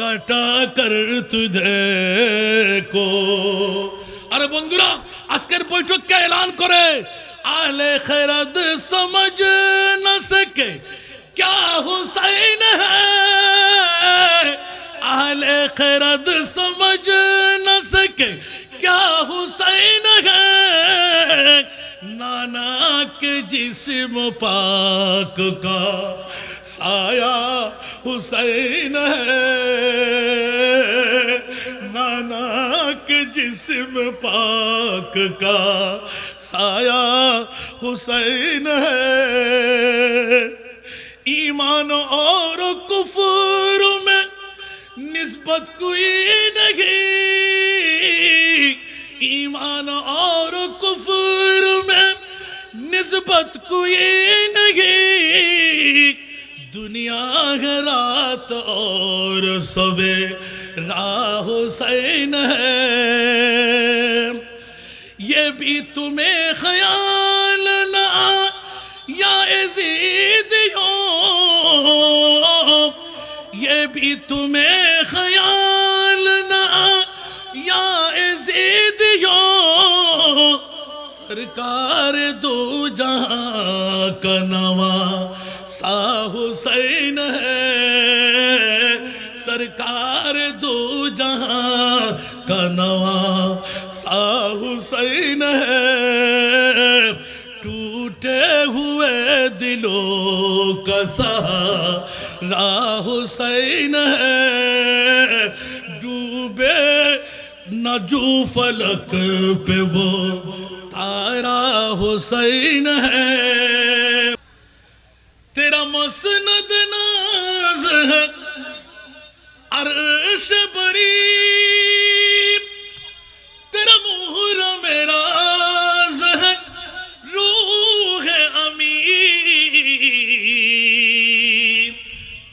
কাটা কর তুদে কো আরে বন্ধুরা আজকের বৈঠককে এলান করে আহলে খেরাদ সমঝ না সকে کیا حسین ہے؟ اہل خرد سمجھ نہ سکے۔ کیا حسین ہے؟ نانا کے جسم پاک کا سایہ حسین ہے۔ ناناک جسم پاک کا سایہ حسین ہے۔ ایمان اور کفر میں نسبت کوئی نہیں۔ ایمان اور کفر میں نسبت کوئی نہیں۔ دنیا رات اور سوے راہ حسین ہے۔ یہ بھی تمہیں خیال نہ یا عزید ہو یہ بھی تمہیں خیال نہ یا عزید ہو سرکار دو جہاں کا نواں سا حسین ہے۔ سرکار دو جہاں کا نوان سا حسین ہے۔ ٹوٹے ہوئے دلوں کا سہارا حسین ہے۔ ڈوبے نہ جو فلک پہ وہ تارا حسین ہے۔ تیرا مسند ناز ہے۔ عرش بری تیرا مہر میراز ہے۔ امی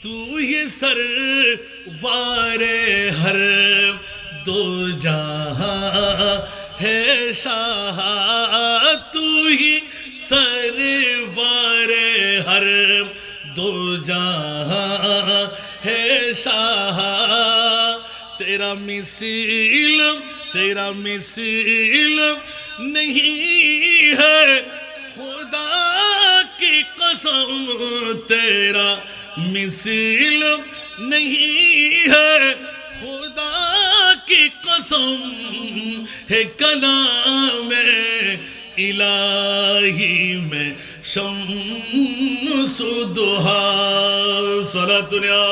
تو یہ سروار ہر دو جہاں ہے، شاہ، تو ہی سر دو جہاں ہے شاہ تیرا مثیل تیرا مثیل نہیں ہے۔ خدا کی قسم، تیرا مثیل نہیں ہے۔ خدا کی قسم ہے کلام الہی میں۔ شمس الضحى صلاة يا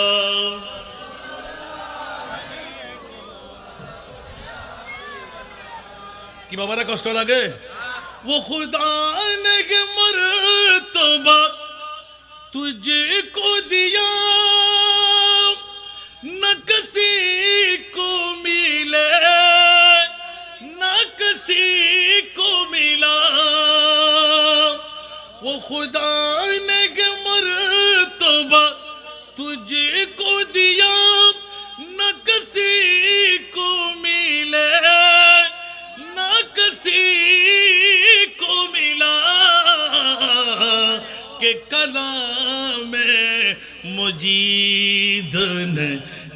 কি বাবারা কষ্ট লাগে? ও খুদা কে মরতবা তুঝে কো দিয়া না কো মিলে না কসি خدا نے مرتبہ تجھے کو دیا، نہ کسی کو ملے، نہ کسی کو ملا کہ کلام مجید نے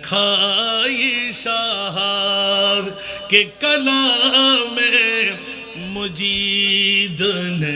کھائی شہار، کہ کلام مجید نے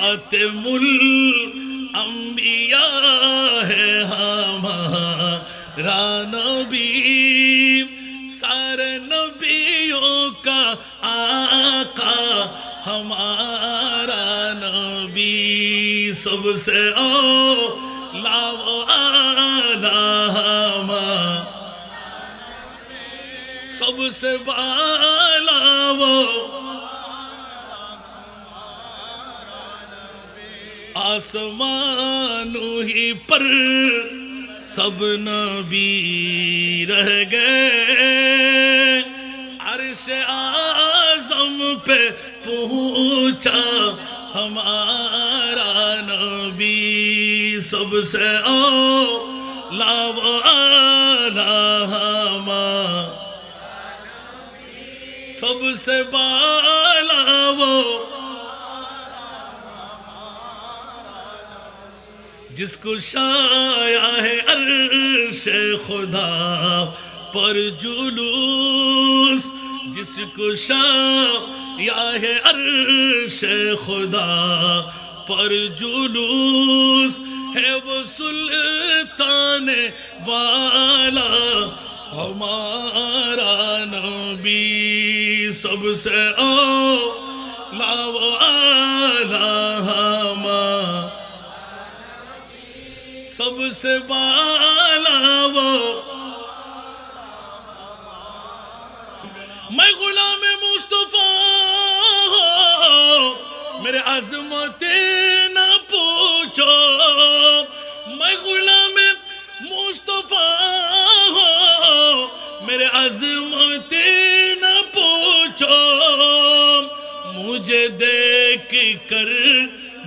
خاتم الانبیاء ہے ہمارا نبی۔ سارے نبیوں کا آقا ہمارا نبی۔ سب سے او لاو آلہ سب سے بالا وہ آسمان ہی پر سب نبی رہ گئے۔ عرش آزم پہ پہنچا ہمارا نبی سب سے او لاو آلہ سب سے بالا وہ جس کو شایا ہے عرش خدا پر جلوس، جس کو شایا ہے عرش خدا پر جلوس ہے وہ سلطان والا، ہمارا نبی سب سے او لاو آلہ سب سے بالا وہ۔ میں غلام مصطفیٰ ہوں۔ میرے عظمت نہ پوچھو۔ میں غلام مصطفیٰ ہوں۔ میرے عظمت نہ پوچھو۔ مجھے دیکھ کر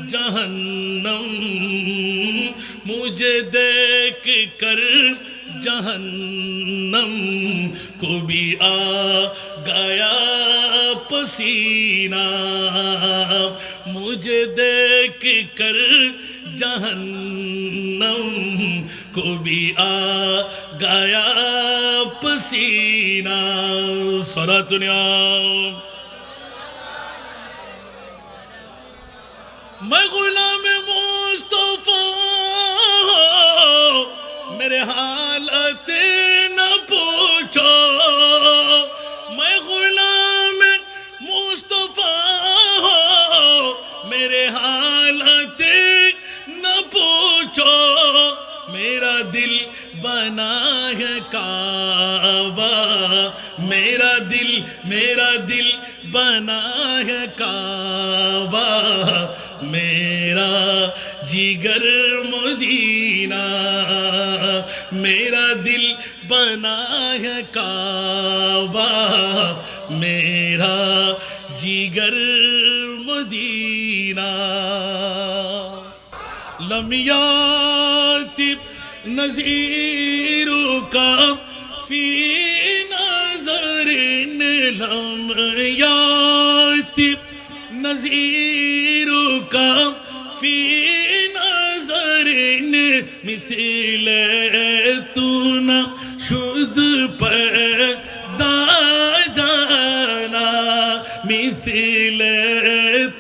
جہنم مجھے دیکھ کر جہنم کو بھی آ گیا پسینہ۔ مجھے دیکھ کر جہنم کو بھی آ گیا پسینہ۔ سورہ دنیا۔ میں غلام میرے حالت نہ پوچھو۔ میں غلام مصطفیٰ ہو میرے حالت نہ پوچھو۔ میرا دل بنا ہے کعبہ، میرا دل میرا دل بنا ہے کعبہ، میرا جگر مدینہ، میرا دل بنا ہے کعبہ، میرا جگر مدینہ۔ لمیات نظیر کا فی نظر لمیات نظیر کا فی نظر مثل تو نہ شد پیدا جانا مثل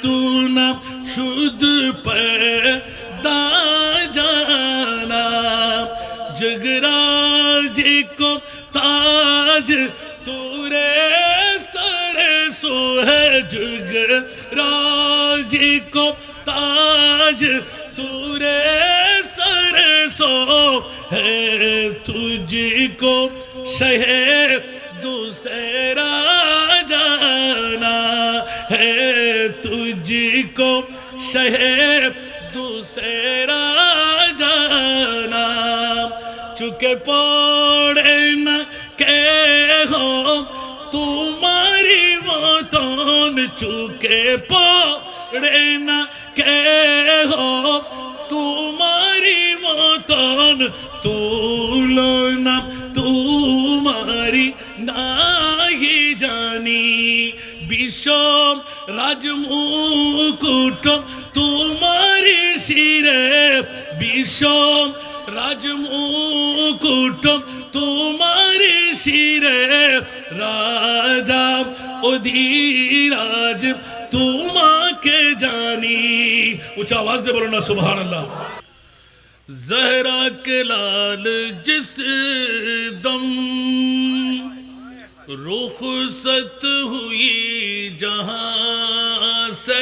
تو نہ شد پیدا جگراج کو تاج، تورے سر سو ہے جگراج کو تاج، تورے سر سو ہے تجھ کو شہر دوسرا جانا ہے۔ تجھ کو شہر دوسرا جانا۔ চুকে পড়ে না কেহ। হো তোমারি মতন চুকে পড়ে না কেহ। হো তোমারি মতন তুল না তোমারি নাহি জানি। বিষম রাজমুকুট তোমারি শিরে বিষম രാജമൂ കൂട്ടം തുമാരി ശിരേ کے جانی اونچا آواز بولو نا سبحان اللہ زہرا کے لال جس دم رخصت ہوئی جہاں سے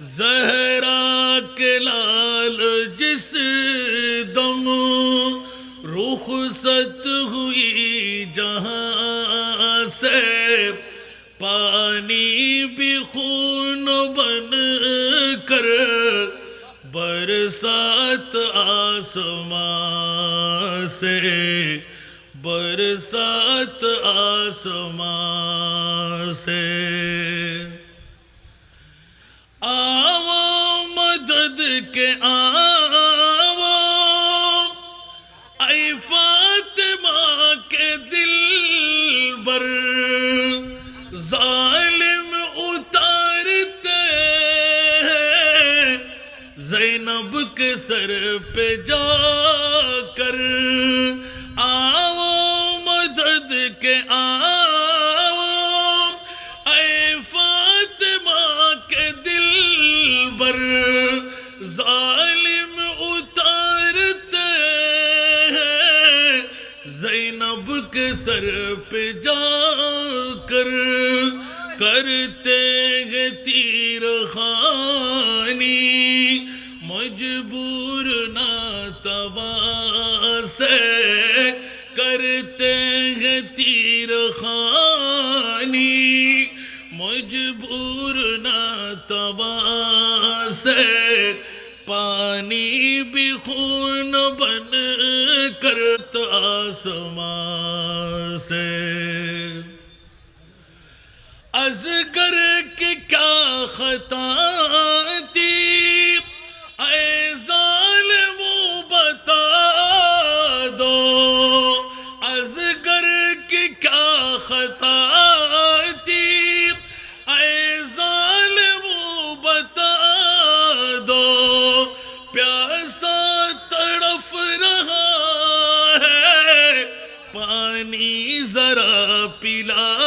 زہرا کے لال جس دم رخصت ہوئی جہاں سے پانی بھی خون بن کر برسات آسمان سے برسات آسمان سے آو مدد کے آو۔ اے فاطمہ کے دل بر، ظالم اتارتے ہیں۔ زینب کے سر پہ جا کر آو مدد کے آو۔ زینب کے سر پہ جا کر کرتے ہیں تیر خانی مجبور ناتوا سے کرتے ہیں تیر خانی مجبور ناتوا سے پانی بھی خون بن کر تو آسمان سے۔ ازگر کی کیا خطا تھی؟ اے ظالمو بتا دو۔ ازگر کی کیا خطا تھی؟ پلا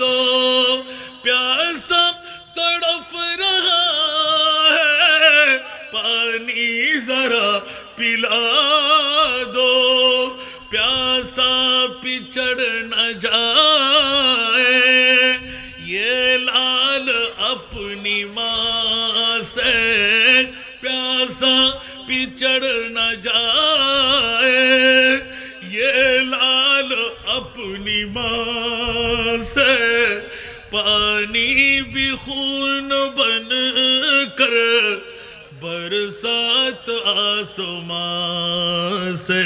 دو۔ پیاسا تڑف رہا ہے۔ پانی ذرا پلا دو۔ پیاسا پچڑ نہ جائے۔ یہ لال اپنی ماں سے۔ پیاسا پچڑ نہ جائے۔ یہ لال اپنی ماں سے پانی بھی خون بن کر برسات آسمان سے،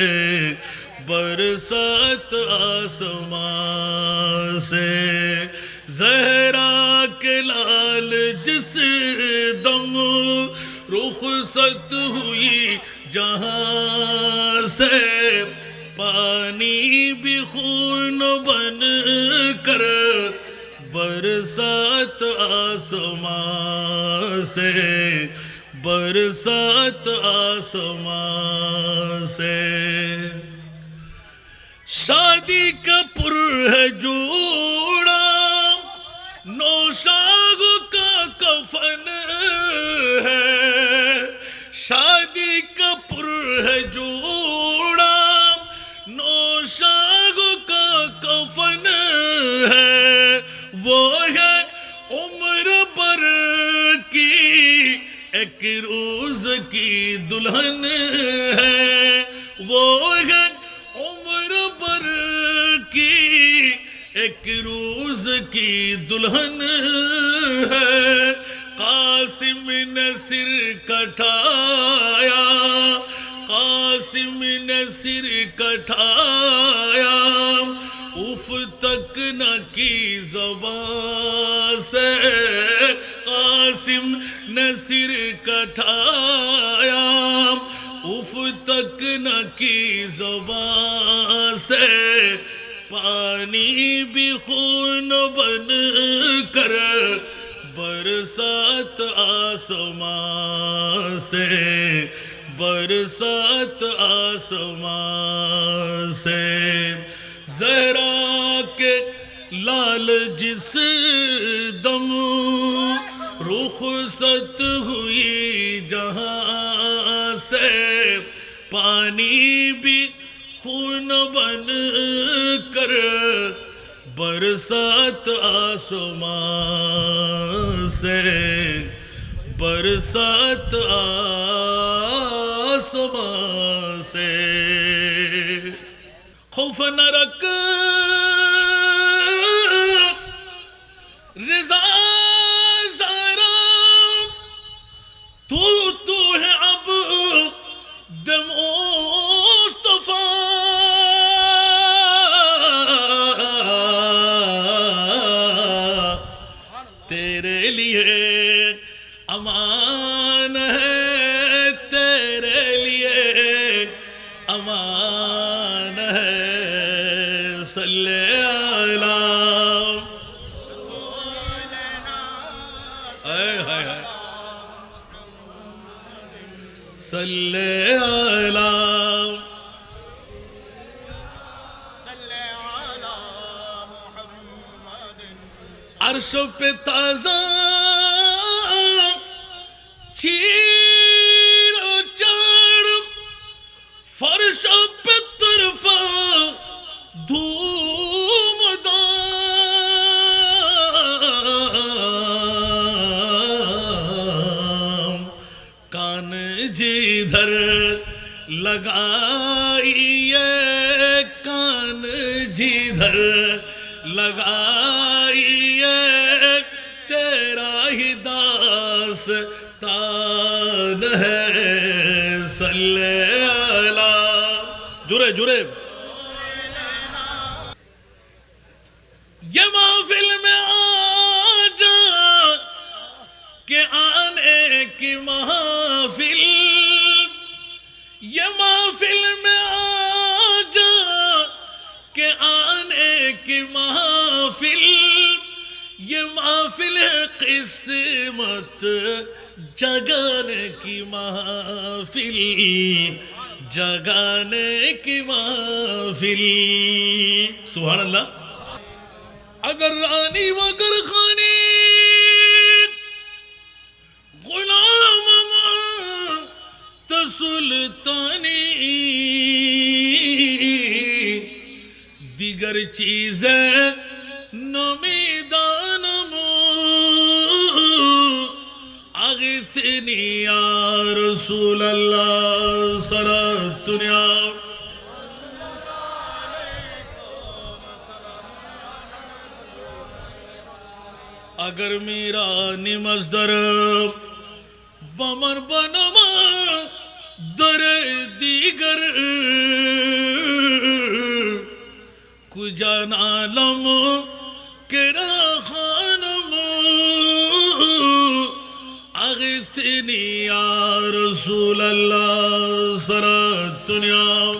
برسات آسمان سے۔ زہرا کے لال جس دم رخصت ہوئی جہاں سے پانی بھی خون بن کر برسات آسمان سے، برسات آسمان سے۔ شادی کا پر ہے جوڑا نوشاگ کا کفن ہے۔ شادی کا پر ہے جوڑا نوشاگ کا کفن ہے، وہ ہے عمر پر کی، ایک روز کی دلہن ہے۔ وہ ہے عمر پر کی، ایک روز کی دلہن ہے۔ قاسم نے سر کٹایا قاسم نے سر کٹایا اف تک نہ کی زبان سے۔ قاسم نے سر کٹایا اف تک نہ کی زبان سے۔ پانی بھی خون بن کر برسات آسمان سے۔ برسات آسمان سے۔ زہرا کے لال جس دم رخصت ہوئی جہاں سے پانی بھی خون بن کر برسات آسمان سے۔ برسات آسمان سے خوف نہ رکھ عرش پہ تازہ چیر داس ہے، صلی اللہ۔ جرے جرے یہ محفل میں آ جا کہ آنے کی محفل۔ یہ محفل میں آ جا کہ آنے کی محفل۔ یہ محفل قسمت، جگانے کی محفل، جگانے کی محفل۔ سبحان اللہ۔ اگر رانی مگر خانی، غلام ماں تو سلطانی دیگر چیزیں نمیدانم اغثنی یا رسول اللہ، سرا دنیا۔ اگر میرا نمزدر بمر بنما در دیگر، کجا نالم کرا خانم اغثنی یا رسول اللہ سرا دنیا۔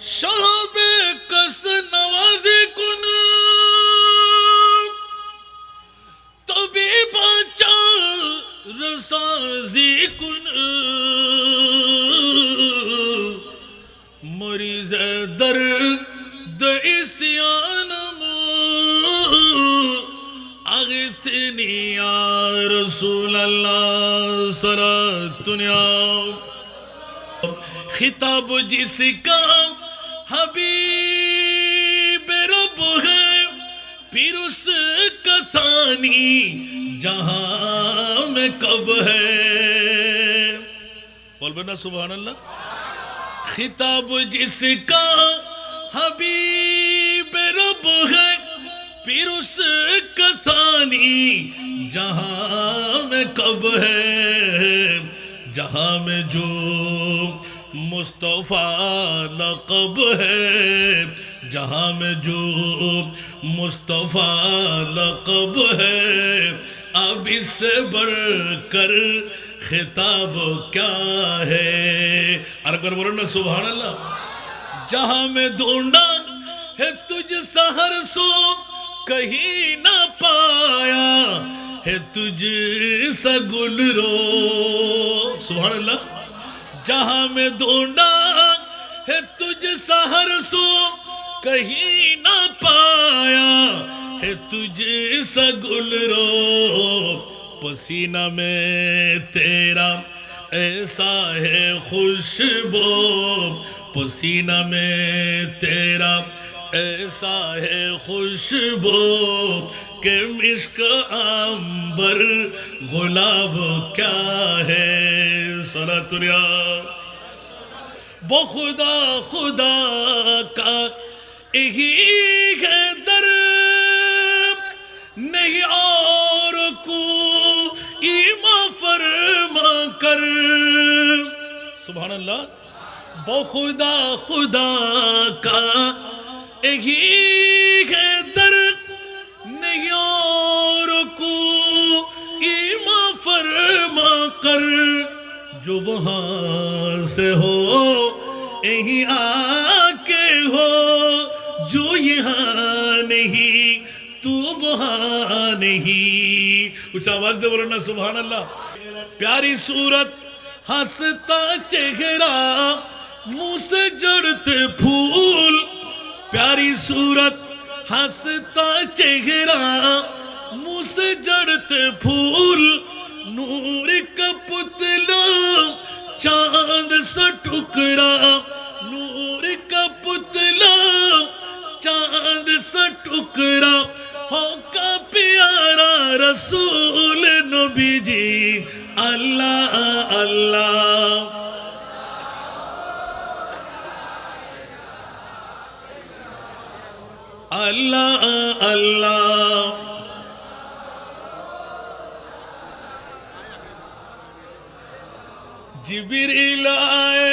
شہب کس نواز کن۔ تبھی بچا رسازی کن۔ رسول اللہ سرا دنیا۔ خطاب جس کا حبیب رب ہے، پھر اس کا ثانی جہاں میں کب ہے۔ بول بنا سبحان اللہ۔ خطاب جس کا حبیب رب ہے پھر اس کا ثانی جہاں میں کب ہے؟ جہاں میں جو مصطفیٰ لقب ہے، جہاں میں جو مصطفیٰ لقب ہے۔ اب اس سے بڑھ کر خطاب کیا ہے؟ ارگر بولو نا، سبحان اللہ۔ جہاں میں ڈھونڈا ہے تجھ سہر سو کہیں نہ پایا ہے تجھ سا گل رو۔ سبحان اللہ۔ جہاں میں ڈھونڈا ہے تجھ سہر سو، کہیں نہ پایا ہے تجھ سا گل رو۔ پسینہ میں تیرا ایسا ہے خوشبو۔ پسینہ میں تیرا ایسا ہے خوشبو کہ مشک آمبر، غلاب کیا ہے سنا تریا وہ خدا خدا کا یہی ہے در۔ نہیں اور کو ایما فرما کر۔ سبحان اللہ۔ وہ خدا خدا کا یہی ہے در نہیں کو ایما فرما کر۔ جو وہاں سے ہو یہی آ کے ہو۔ جو یہاں نہیں، تو وہاں نہیں۔ کچھ آواز دے بولو نا سبحان اللہ۔ پیاری صورت، ہنستا چہرہ، منہ سے جڑتے پھول۔ پیاری صورت، ہنستا چہرہ منہ سے جڑتے پھول، نور کا پتلا، چاند سا ٹکڑا نور کا پتلا، چاند سا ٹکڑا ہو کا پیارا رسول نبی جی اللہ اللہ۔ আল্লাহ আল্লাহ। জিবির ইলায়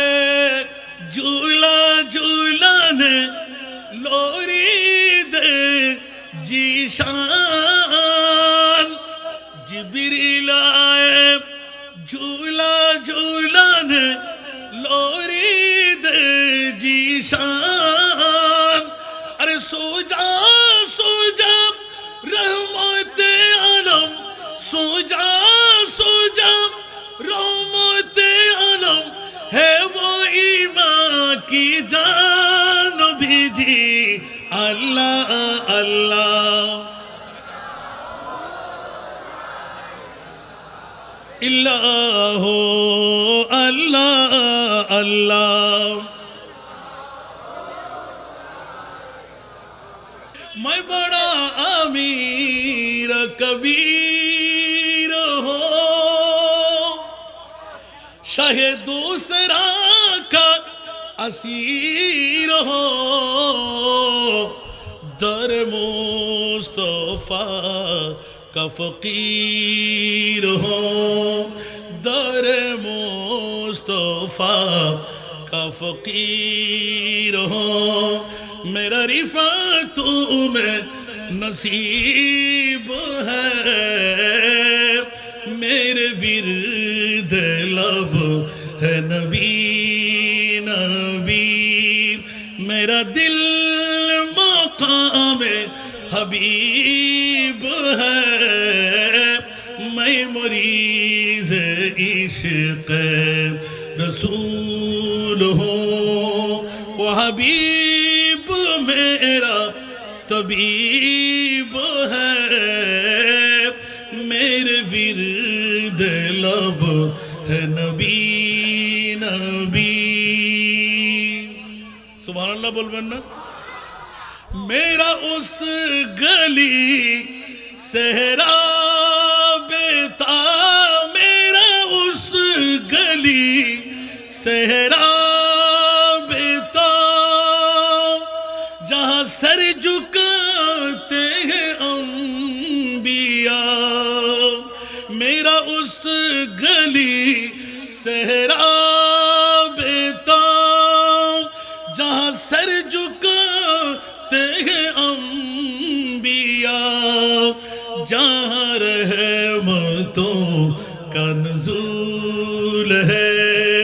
ঝুলা ঝুলানে লোরি দে জিশান। জিবির ইলায় ঝুলা ঝুলানে লোরি দে জিশান। ارے سو جا سو جا رحمت عالم سو جا سو جا رحمت عالم ہے وہ ایمان کی جان بھی امیر کبیر ہو شاہ دوسرا کا اسیر ہو در مصطفیٰ کا فقیر ہو در مصطفیٰ کا فقیر ہو میرا رفعت میں نصیب ہے میرے ورد لب ہے نبی نبی میرا دل مقام حبیب ہے میں مریض عشق رسول ہوں وہ حبیب میرا طبیب ہے۔ میرے ورد لب ہے نبی نبی۔ سبحان اللہ بول بننا میرا اس گلی صحرا بیتا، میرا اس گلی صحرا صحرا بیتا جہاں سر جھکاتے ہیں انبیاء، جہاں رحمتوں کا نزول ہے،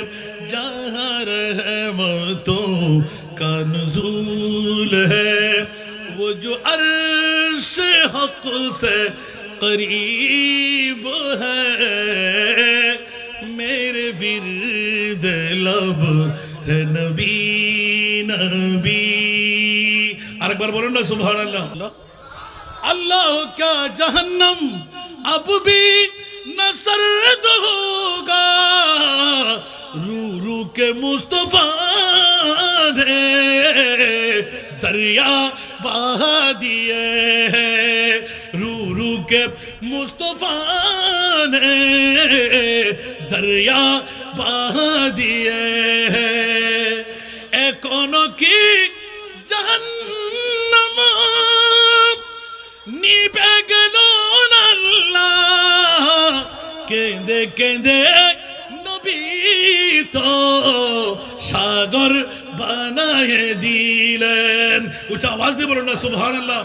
جہاں رحمتوں کا نزول ہے۔ وہ جو عرش حق سے قریب ہے میرے ورد لب ہے نبی نبی اور ایک بار بولو نا سبحان اللہ اللہ کیا جہنم اب بھی نہ سرد ہوگا رو رو کے مصطفیٰ نے دریا بہا دیے ہیں رو رو দরিয়া বাহা দিয়ে। কোন কি জাহান্নাম নিবে গেল কেঁদে কেঁদে নবী তো সাগর বানায় দিলেন। উচ্চ আওয়াজ দিয়ে বলুন না সুভান আল্লাহ